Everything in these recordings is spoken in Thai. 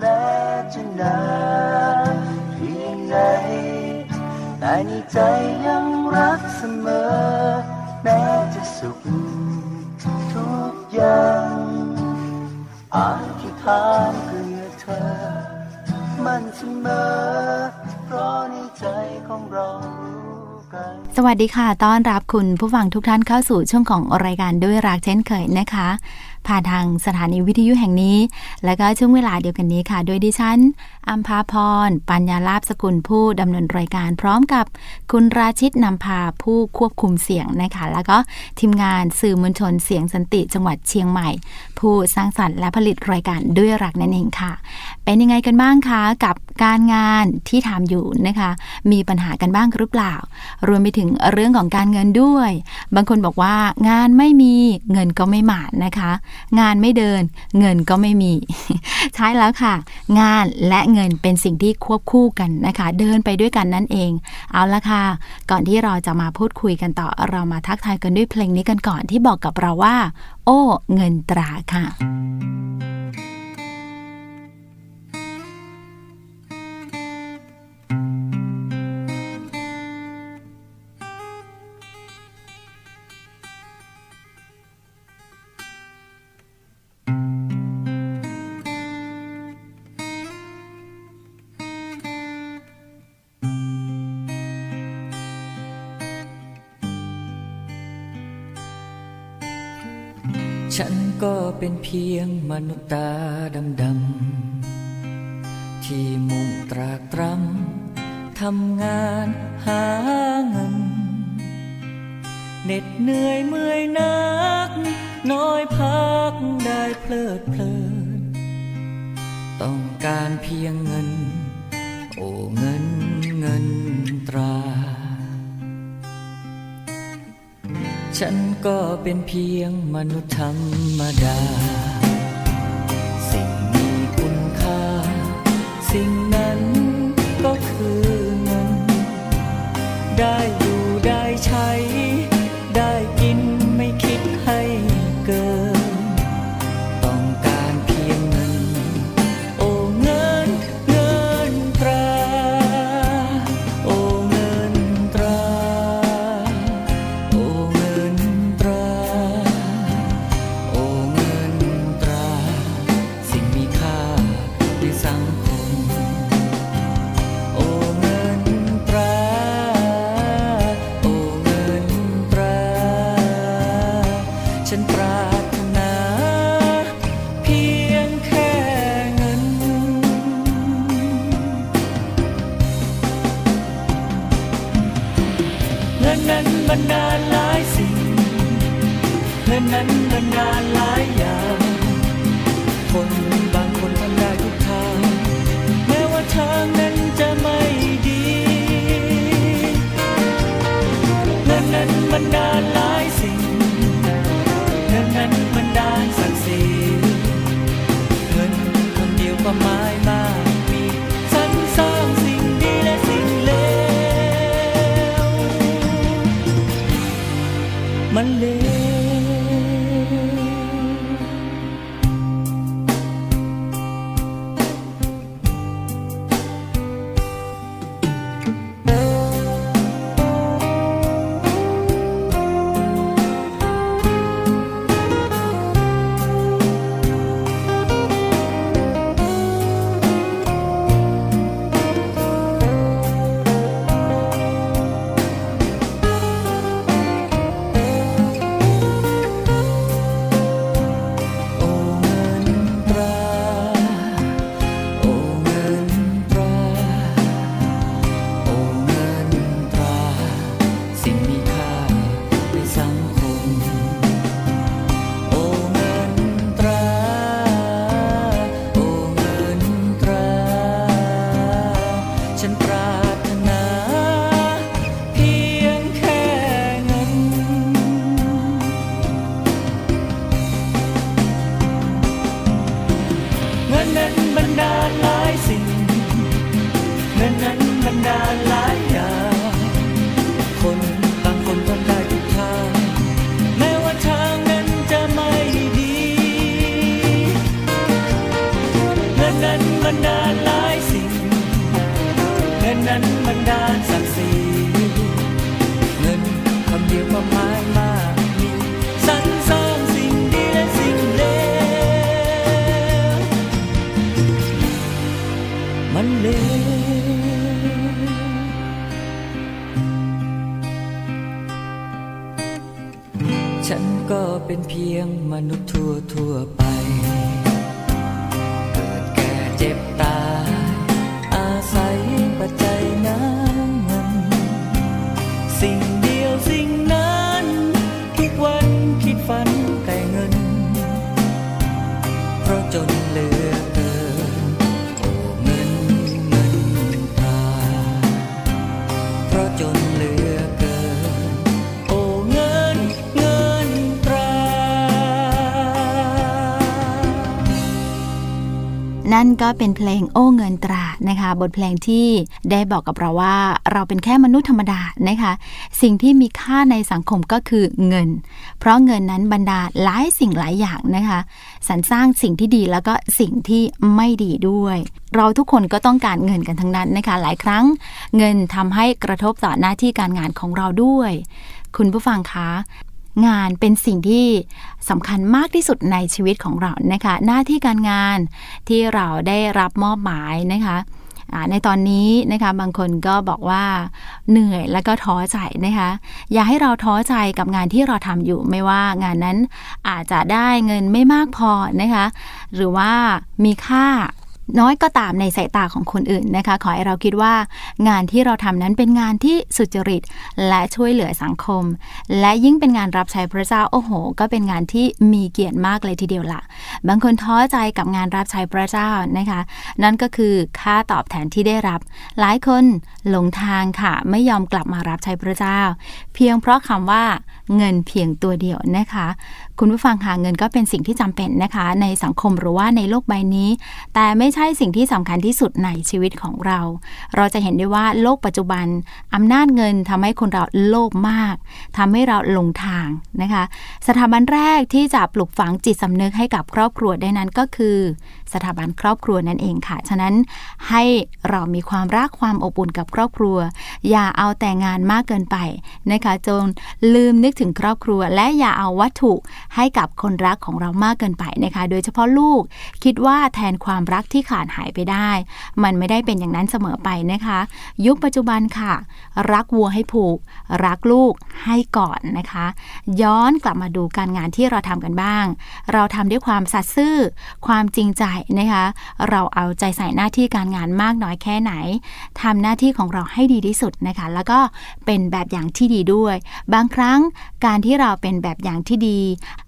แม้จะนานเพียงไหนแต่ในใจยังรักเสมอ แม้จะสุขทุกอย่างอธิษฐานเพื่อเธอ มันเสมอ เพราะในใจของเรารู้กัน วัสดีค่ะ ต้อนรับคุณผู้ฟังทุกท่านเข้าสู่ช่วงของรายการด้วยรักเช่นเคยนะคะ ผ่านทางสถานีวิทยุแห่งนี้ และก็ช่วงเวลาเดียวกันนี้ค่ะ โดยดิฉันอัมพาพร ปัญญาลาบสกุลผู้ดำเนินรายการพร้อมกับคุณราชิตนำพาผู้ควบคุมเสียงนะคะ แล้วก็ทีมงานสื่อมวลชนเสียงสันติจังหวัดเชียงใหม่ ผู้สร้างสรรค์และผลิตรายการด้วยรักนั่นเองค่ะ เป็นยังไงกันบ้างคะกับการงานที่ทำอยู่นะคะ มีปัญหากันบ้างหรือเปล่า รวมไปถึงเรื่องของการเงินด้วย บางคนบอกว่างานไม่มีเงินก็ไม่หมานะคะ งานไม่เดิน เงินก็ไม่มี ใช่แล้วค่ะ งานและเงินเป็นสิ่งที่ควบคู่กันนะคะ เดินไปด้วยกันนั่นเอง เอาละค่ะ ก่อนที่เราจะมาพูดคุยกันต่อเรามาทักทายกันด้วยเพลงนี้กันก่อนที่บอกกับเราว่า โอ้ เงินตราค่ะ ก็เป็นเพียงมนุษย์ตาดำๆที่มุ่งตรากตรำทำงานหาเงินเหน็ดเหนื่อยเมื่อยนัก น้อยพักได้เพลิดเพลิน ต้องการเพียงเงิน โอ้เงิน ฉันก็เป็นเพียงมนุษย์ธรรมดา สิ่งมีคุณค่า สิ่งนั้นก็คือเงินได้ คน điều mà mãi mà mình sẵn sàng dình đi lên, dình lên. Mắn lên. ฉันก็เป็นเพียงมนุษย์ทั่ว นั่นก็เป็นเพลงโอ้เงินตรานะคะ บทเพลงที่ได้บอกกับเราว่า เราเป็นแค่มนุษย์ธรรมดานะคะ สิ่งที่มีค่าในสังคมก็คือเงิน เพราะเงินนั้นบรรดาหลายสิ่งหลายอย่างนะคะสรรสร้างสิ่งที่ดีแล้วก็สิ่งที่ไม่ดีด้วย เราทุกคนก็ต้องการเงินกันทั้งนั้นนะคะ หลายครั้งเงินทำให้กระทบต่อหน้าที่การงานของเราด้วย คุณผู้ฟังคะ งานเป็นสิ่งที่สำคัญมากที่สุดในชีวิตของเรานะคะ หน้าที่การงานที่เราได้รับมอบหมายนะคะในตอนนี้นะคะบางคนก็บอกว่าเหนื่อยแล้วก็ท้อใจนะคะอย่าให้เราท้อใจกับงานที่เราทำอยู่ไม่ว่างานนั้นอาจจะได้เงินไม่มากพอนะคะหรือว่ามีค่า น้อยก็ตามในสายตาของคนอื่นนะคะ ขอให้เราคิดว่างานที่เราทำนั้นเป็นงานที่สุจริต และช่วยเหลือสังคม และยิ่งเป็นงานรับใช้พระเจ้าโอ้โห ก็เป็นงานที่มีเกียรติมากเลยทีเดียวละบางคนท้อใจกับงานรับใช้พระเจ้านะคะ นั่นก็คือค่าตอบแทนที่ได้รับ หลายคนหลงทางค่ะ ไม่ยอมกลับมารับใช้พระเจ้า เพียงเพราะคำว่าเงินเพียงตัวเดียวนะคะ คุณผู้ฟังค่ะเงินก็เป็นสิ่งที่จำเป็นนะคะ ในสังคมหรือว่าในโลกใบนี้ แต่ไม่ใช่สิ่งที่สำคัญที่สุดในชีวิตของเรา เราจะเห็นได้ว่าโลกปัจจุบันอำนาจเงินทำให้คนเราโลภมากทำให้เราหลงทางนะคะ สถาบันแรกที่จะปลูกฝังจิตสำนึกให้กับครอบครัวได้นั้นก็คือ สถาบันครอบครัวนั่นเองค่ะ ฉะนั้นให้เรามีความรักความอบอุ่นกับครอบครัว อย่าเอาแต่งานมากเกินไป นะคะจนลืมนึกถึงครอบครัว และอย่าเอาวัตถุให้กับคนรักของเรามากเกินไปนะคะ โดยเฉพาะลูกคิดว่าแทนความรักที่ขาดหายไปได้ มันไม่ได้เป็นอย่างนั้นเสมอไปนะคะ ยุคปัจจุบันค่ะ รักวัวให้ผูก รักลูกให้ก่อนนะคะ ย้อนกลับมาดูการงานที่เราทำกันบ้าง เราทำด้วยความสัตย์ซื่อความจริงใจนะคะ เราเอาใจใส่หน้าที่การงานมากน้อยแค่ไหนทำหน้าที่ของเราให้ดีที่สุดนะคะ แล้วก็เป็นแบบอย่างที่ดีด้วย บางครั้งการที่เราเป็นแบบอย่างที่ดี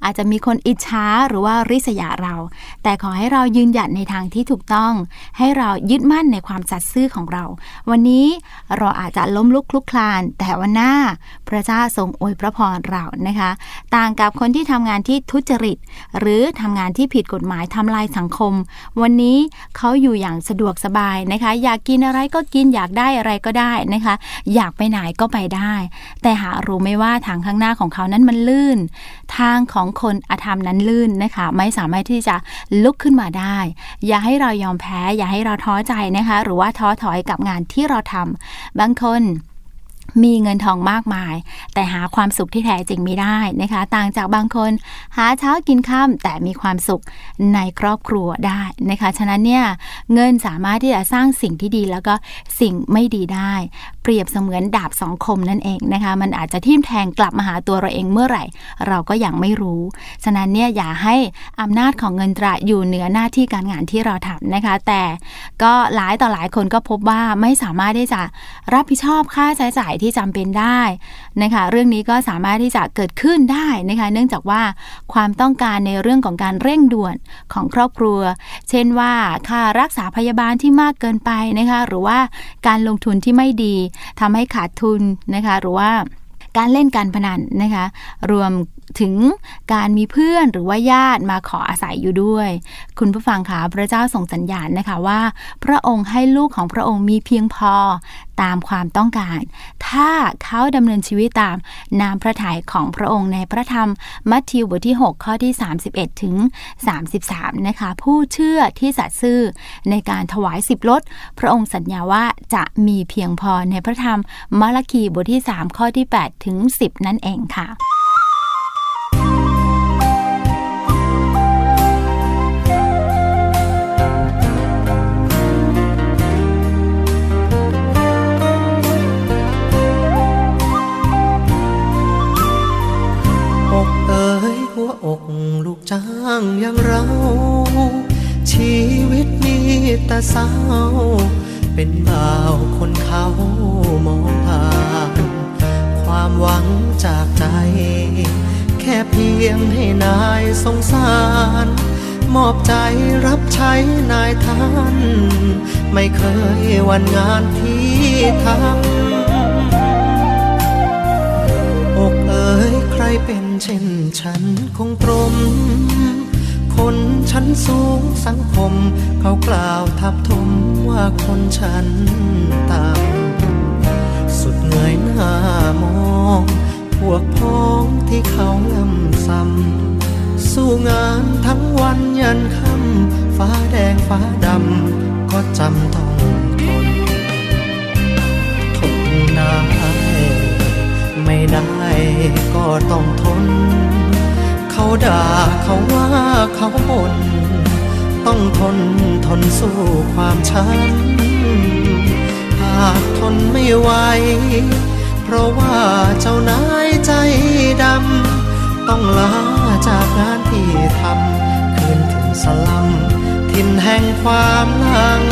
อาจจะมีคนอิจฉาหรือว่าริษยาเรา แต่ขอให้เรายืนหยัดในทางที่ถูกต้อง ให้เรายึดมั่นในความสัตย์ซื่อของเรา วันนี้เราอาจจะล้มลุกคลุกคลาน แต่วันหน้าพระเจ้าทรงอวยพระพรเรานะคะ ต่างกับคนที่ทำงานที่ทุจริต หรือทำงานที่ผิดกฎหมายทำลายสังคม วันนี้เขาอยู่อย่างสะดวกสบายนะคะ อยากกินอะไรก็กินอยากได้อะไรก็ได้นะคะ อยากไปไหนก็ไปได้ แต่หารู้ไหมว่าทางข้างหน้าของเขานั้นมันลื่น ทางของคนอธรรมนั้นลื่นนะคะ ไม่สามารถที่จะลุกขึ้นมาได้ อย่าให้เรายอมแพ้ อย่าให้เราท้อใจนะคะ หรือว่าท้อถอยกับงานที่เราทำบางคนมีเงินทองมากมาย แต่หาความสุขที่แท้จริงไม่ได้นะคะ ต่างจากบางคน หาเช้ากินค่ำแต่มีความสุขในครอบครัวได้นะคะ ฉะนั้นเนี่ยเงินสามารถที่จะสร้างสิ่งที่ดีแล้วก็สิ่งไม่ดีได้เปรียบเสมือนดาบสองคมนั่นเองนะคะมันอาจจะทิ่มแทงกลับมาหาตัวเราเองเมื่อไหร่ เราก็ยังไม่รู้ ฉะนั้นเนี่ยอย่าให้อำนาจของเงินตราอยู่เหนือหน้าที่การงานที่เราทำนะคะ แต่ก็หลายต่อหลายคนก็พบว่าไม่สามารถที่จะรับผิดชอบค่าใช้จ่ายที่จำเป็นได้นะคะเรื่องนี้ก็สามารถที่จะเกิดขึ้นได้นะคะเนื่องจากว่าความต้องการในเรื่องของการเร่งด่วนของครอบครัว เช่นว่าค่ารักษาพยาบาลที่มากเกินไปนะคะหรือว่าการลงทุนที่ไม่ดีทำให้ขาดทุนนะคะ หรือว่าการเล่นการพนันนะคะ รวม ถึงการมีเพื่อนหรือว่าญาติมาขออาศัยอยู่ด้วย คุณผู้ฟังคะพระเจ้าส่งสัญญาณนะคะว่า พระองค์ให้ลูกของพระองค์มีเพียงพอตามความต้องการ ถ้าเขาดำเนินชีวิตตามนามพระทัยของพระองค์ในพระธรรมมัทธิวบทที่ 6 ข้อที่ 31 ถึง 33 นะคะ ผู้เชื่อที่สัตย์ซื่อในการถวายสิบลดพระองค์สัญญาว่าจะมีเพียงพอในพระธรรมมาลคีบทที่ 3 ข้อที่ 8 ถึง 10 นั่นเองค่ะ จ้างอย่างเรา ชีวิตมีแต่เศร้า เป็นบ่าวคนเขามองผ่าน ความหวังจากใจ แค่เพียงให้นายสงสาร มอบใจรับใช้นายท่าน ไม่เคยวันงานที่ทำ ยเป็นเช่นฉันคงตรม คนชั้นสูงสังคม เขากล่าวทับทมว่าคนฉันต่ำสุดเงยหน้ามอง พวกพ้องที่เขาลำซ้ำสู้งานทั้งวันยันค่ำฟ้าแดงฟ้าดำ ก็จำต้อง ก็ต้องทน เขาด่าเขาว่าเขาบ่นต้องทนทนสู้ความช้ำหากทนไม่ไหว เพราะว่าเจ้านายใจดำ ต้องลาจากงานที่ทำคืนถึงสลัม ทินแห่งความหลัง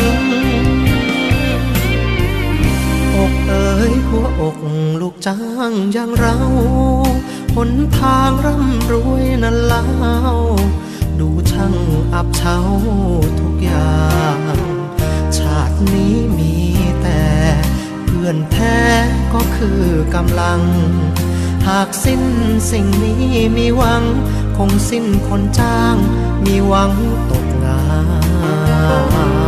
อกเอ๋ยหัวอกลูกจ้างอย่างเราหนทางร่ำรวยนั้นเล่าดูช่างอับเฉาทุกอย่าง ชาตินี้มีแต่เพื่อนแท้ก็คือกำลัง หากสิ้นสิ่งนี้มีหวัง คงสิ้นคนจ้าง มีหวังตกงาน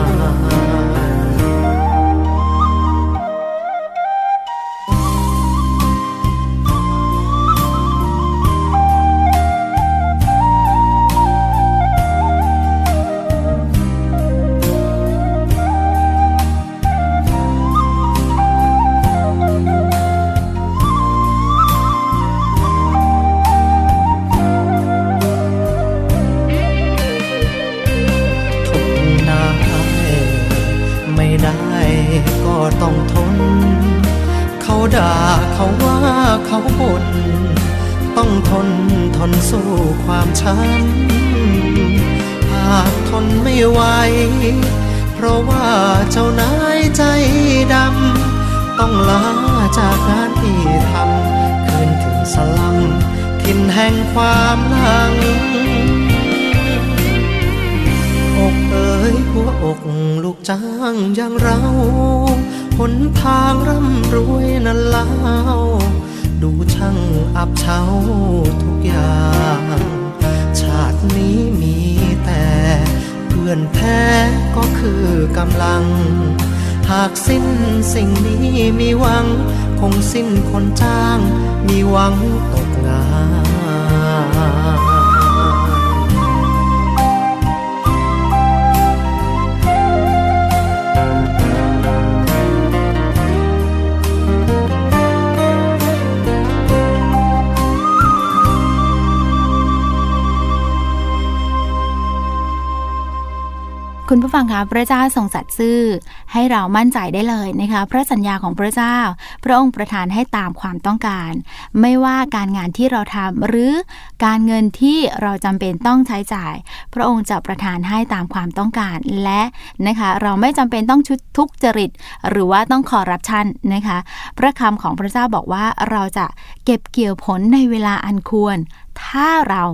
หัวอกลูกจ้างอย่างเราหนทางร่ำรวยนั้นเล่าดูช่างอับเฉาทุกอย่าง ชาตินี้มีแต่เพื่อนแท้ก็คือกำลัง หากสิ้นสิ่งนี้มีหวัง คงสิ้นคนจ้างมีหวังต คุณผู้ฟังคะพระเจ้าทรงสัตย์ซื่อ ให้เรามั่นใจได้เลยนะคะพระสัญญาของพระเจ้า พระองค์ประทานให้ตามความต้องการ ไม่ว่าการงานที่เราทำหรือการเงินที่เราจำเป็นต้องใช้จ่าย พระองค์จะประทานให้ตามความต้องการและนะคะเราไม่จำเป็นต้องชุดทุกจริต หรือว่าต้องคอร์รัปชันนะคะพระคำของพระเจ้าบอกว่าเราจะเก็บเกี่ยวผลในเวลาอันควรถ้าเรา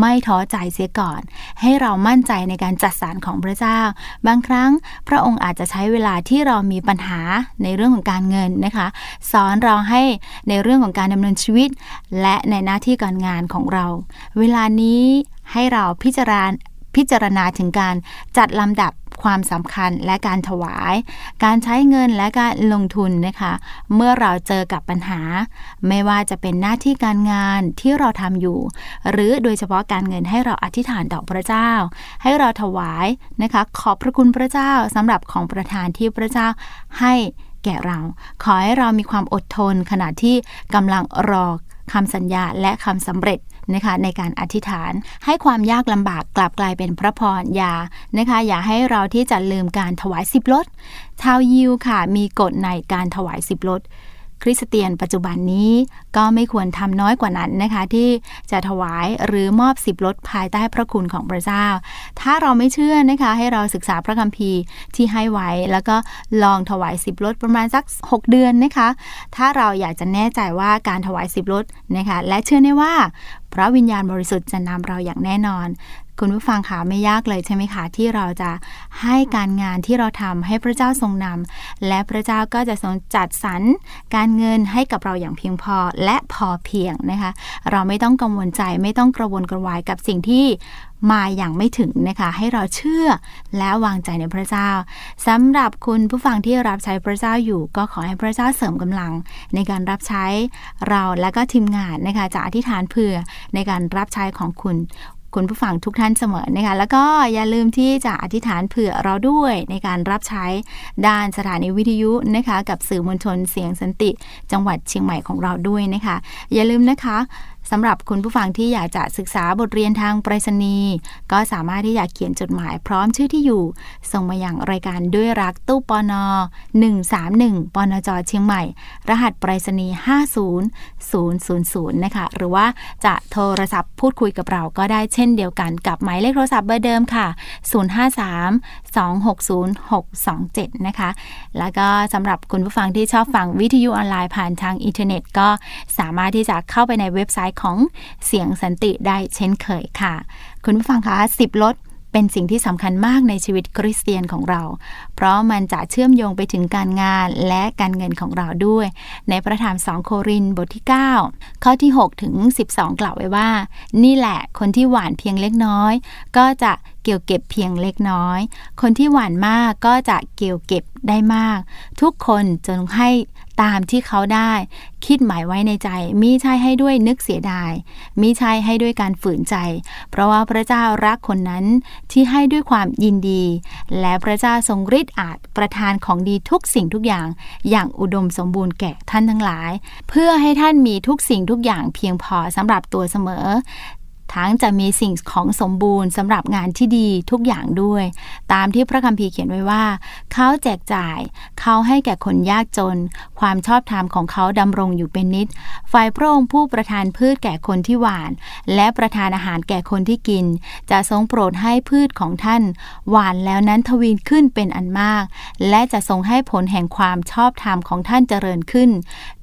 ไม่ท้อใจเสียก่อน ให้เรามั่นใจในการจัดสรรของพระเจ้า บางครั้งพระองค์อาจจะใช้เวลาที่เรามีปัญหาในเรื่องของการเงินนะคะ สอนเราให้ในเรื่องของการดำเนินชีวิต และในหน้าที่การงานของเรา เวลานี้ให้เราพิจารณา พิจารณาถึงการจัดลำดับความสำคัญและการถวาย การใช้เงินและการลงทุนนะคะ เมื่อเราเจอกับปัญหา ไม่ว่าจะเป็นหน้าที่การงานที่เราทำอยู่ หรือโดยเฉพาะการเงินให้เราอธิษฐานต่อพระเจ้า ให้เราถวายนะคะ ขอบพระคุณพระเจ้าสำหรับของประทานที่พระเจ้าให้แก่เรา ขอให้เรามีความอดทนขณะที่กำลังรอคำสัญญาและคำสำเร็จ นะคะในการอธิษฐานให้ความยากลำบากกลับกลายเป็นพระพรอย่านะคะอย่าให้เราที่จะลืมการถวายสิบลดชาวยิวค่ะมีกฎในการถวายสิบลดคริสเตียนปัจจุบันนี้ก็ไม่ควรทำน้อยกว่านั้นนะคะ ที่จะถวายหรือมอบสิบลดภายใต้พระคุณของพระเจ้า ถ้าเราไม่เชื่อนะคะ ให้เราศึกษาพระคัมภีร์ที่ให้ไว้ แล้วก็ลองถวายสิบลดประมาณสัก 6 เดือนนะคะ ถ้าเราอยากจะแน่ใจว่าการถวายสิบลดนะคะ และเชื่อแน่ว่าพระวิญญาณบริสุทธิ์จะนำเราอย่างแน่นอน คุณผู้ฟังคะไม่ยากเลยใช่ไหมคะที่เราจะให้การงานที่เราทำให้พระเจ้าทรงนำและพระเจ้าก็จะทรงจัดสรรการเงินให้กับเราอย่างเพียงพอและพอเพียงนะคะ เราไม่ต้องกังวลใจไม่ต้องกระวนกระวายกับสิ่งที่ มาอย่างไม่ถึงนะคะให้เราเชื่อและวางใจในพระเจ้าสำหรับคุณผู้ฟังที่รับใช้พระเจ้าอยู่ ก็ขอให้พระเจ้าเสริมกำลัง ในการรับใช้เราและก็ทีมงานนะคะจะอธิษฐานเผื่อในการรับใช้ของคุณคุณผู้ฟังทุกท่านเสมอนะคะ แล้วก็อย่าลืมที่จะอธิษฐานเผื่อเราด้วยในการรับใช้ด้านสถานีวิทยุนะคะ กับสื่อมวลชนเสียงสันติ จังหวัดเชียงใหม่ของเราด้วยนะคะ อย่าลืมนะคะ สำหรับคุณผู้ฟังที่อยากจะศึกษาบทเรียนทางไปรษณีย์ก็สามารถที่จะเขียนจดหมายพร้อมชื่อที่อยู่ ส่งมาอย่างรายการด้วยรักตู้ปอนอ131ปอนจเชียงใหม่ รหัสไปรษณีย์50000 นะคะ หรือว่าจะโทรศัพท์พูดคุยกับเราก็ได้เช่นเดียวกันกับหมายเลขโทรศัพท์เบอร์เดิมค่ะ 053 260 627 นะคะ แล้วก็สำหรับคุณผู้ฟังที่ชอบฟังวิทยุออนไลน์ผ่านทางอินเทอร์เน็ต ก็สามารถที่จะเข้าไปในเว็บไซต์ของเสียงสันติได้เช่นเคยค่ะ คุณผู้ฟังคะ10ลดเป็นสิ่งที่สำคัญมากในชีวิตคริสเตียนของเรา เพราะมันจะเชื่อมโยงไปถึงการงานและการเงินของเราด้วย ในพระธรรม2โครินบทที่ 9 ข้อที่ 6 ถึง 12 กล่าวไว้ว่า นี่แหละคนที่หวานเพียงเล็กน้อย ก็จะ เกี่ยวเก็บเพียงเล็กน้อย คนที่หวานมากก็จะเกี่ยวเก็บได้มาก ทุกคนจงให้ตามที่เขาได้ คิดหมายไว้ในใจ มิใช่ให้ด้วยนึกเสียดาย มิใช่ให้ด้วยการฝืนใจ เพราะว่าพระเจ้ารักคนนั้นที่ให้ด้วยความยินดี และพระเจ้าทรงฤทธิ์อาจประทานของดีทุกสิ่งทุกอย่าง อย่างอุดมสมบูรณ์แก่ท่านทั้งหลาย เพื่อให้ท่านมีทุกสิ่งทุกอย่างเพียงพอสำหรับตัวเสมอ ทั้งจะมีสิ่งของสมบูรณ์สำหรับงานที่ดีทุกอย่างด้วย ตามที่พระคัมภีร์เขียนไว้ว่า เขาแจกจ่าย เขาให้แก่คนยากจน ความชอบธรรมของเขาดำรงอยู่เป็นนิด ฝ่ายพระองค์ผู้ประทานพืชแก่คนที่หวาน และประทานอาหารแก่คนที่กิน จะทรงโปรดให้พืชของท่าน หวานแล้วนั้นทวีนขึ้นเป็นอันมาก และจะทรงให้ผลแห่งความชอบธรรมของท่านเจริญขึ้น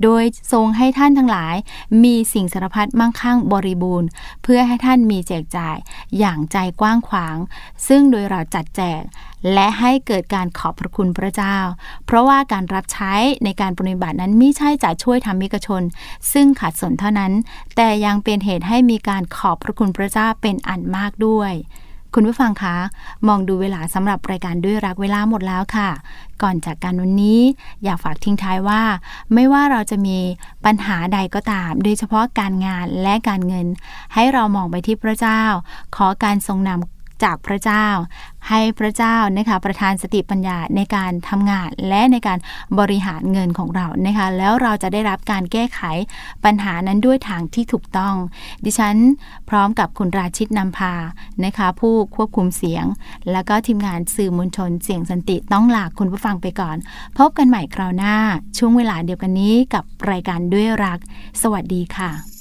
โดยทรงให้ท่านทั้งหลาย มีสิ่งสารพัดมั่งคั่งบริบูรณ์ เพื่อให้ท่านมีแจกจ่ายอย่างใจกว้างขวาง ซึ่งโดยเราจัดแจก และให้เกิดการขอบพระคุณพระเจ้า เพราะว่าการรับใช้ในการปฏิบัตินั้นไม่ใช่จะช่วยทำมิกชน ซึ่งขาดสนเท่านั้น แต่ยังเป็นเหตุให้มีการขอบพระคุณพระเจ้าเป็นอันมากด้วย คุณผู้ฟังคะ มองดูเวลาสำหรับรายการด้วยรักเวลาหมดแล้วค่ะ ก่อนจากการวันนี้ อยากฝากทิ้งท้ายว่า ไม่ว่าเราจะมีปัญหาใดก็ตาม โดยเฉพาะการงานและการเงิน ให้เรามองไปที่พระเจ้า ขอการทรงนำ จากพระเจ้า ให้พระเจ้านะคะประทานสติปัญญาในการทำงานและในการบริหารเงินของเรานะคะแล้วเราจะได้รับการแก้ไขปัญหานั้นด้วยทางที่ถูกต้อง ดิฉันพร้อมกับคุณราชิตนำพานะคะผู้ควบคุมเสียง แล้วก็ทีมงานสื่อมวลชนเสียงสันติต้องลาคุณผู้ฟังไปก่อน พบกันใหม่คราวหน้าช่วงเวลาเดียวกันนี้กับรายการด้วยรัก สวัสดีค่ะ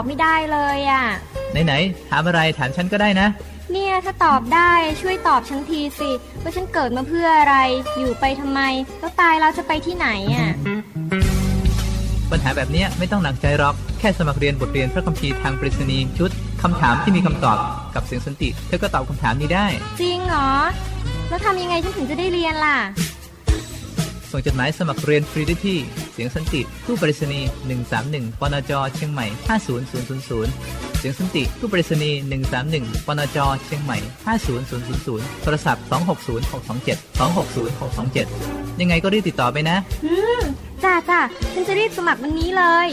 อบไม่ได้เลยอะ ไหนๆถามอะไรถามฉันก็ได้นะ เนี่ยถ้าตอบได้ช่วยตอบฉันทีสิว่าฉันเกิดมาเพื่ออะไร อยู่ไปทำไม แล้วตายแล้วจะไปที่ไหนอะ ปัญหาแบบเนี้ยไม่ต้องหนักใจหรอก แค่สมัครเรียนบทเรียนพระคัมภีร์ทางปริศนีย์ชุดคำถามที่มีคำตอบกับเสียงสันติ เธอก็ตอบคำถามนี้ได้ จริงเหรอ แล้วทำยังไงฉันถึงจะได้เรียนล่ะ ส่งจดหมายสมัครเรียนฟรีได้ที่ เสียงสันติตู้ปริศนีย์131ปนจเชียงใหม่ 50000 เสียงสันติตู้ปริศนีย์131ปนจเชียงใหม่ 50000 โทรศัพท์ 260627 260627 ยังไงก็รีบติดต่อไปนะจ้าจ้าฉันจะรีบสมัครวันนี้เลย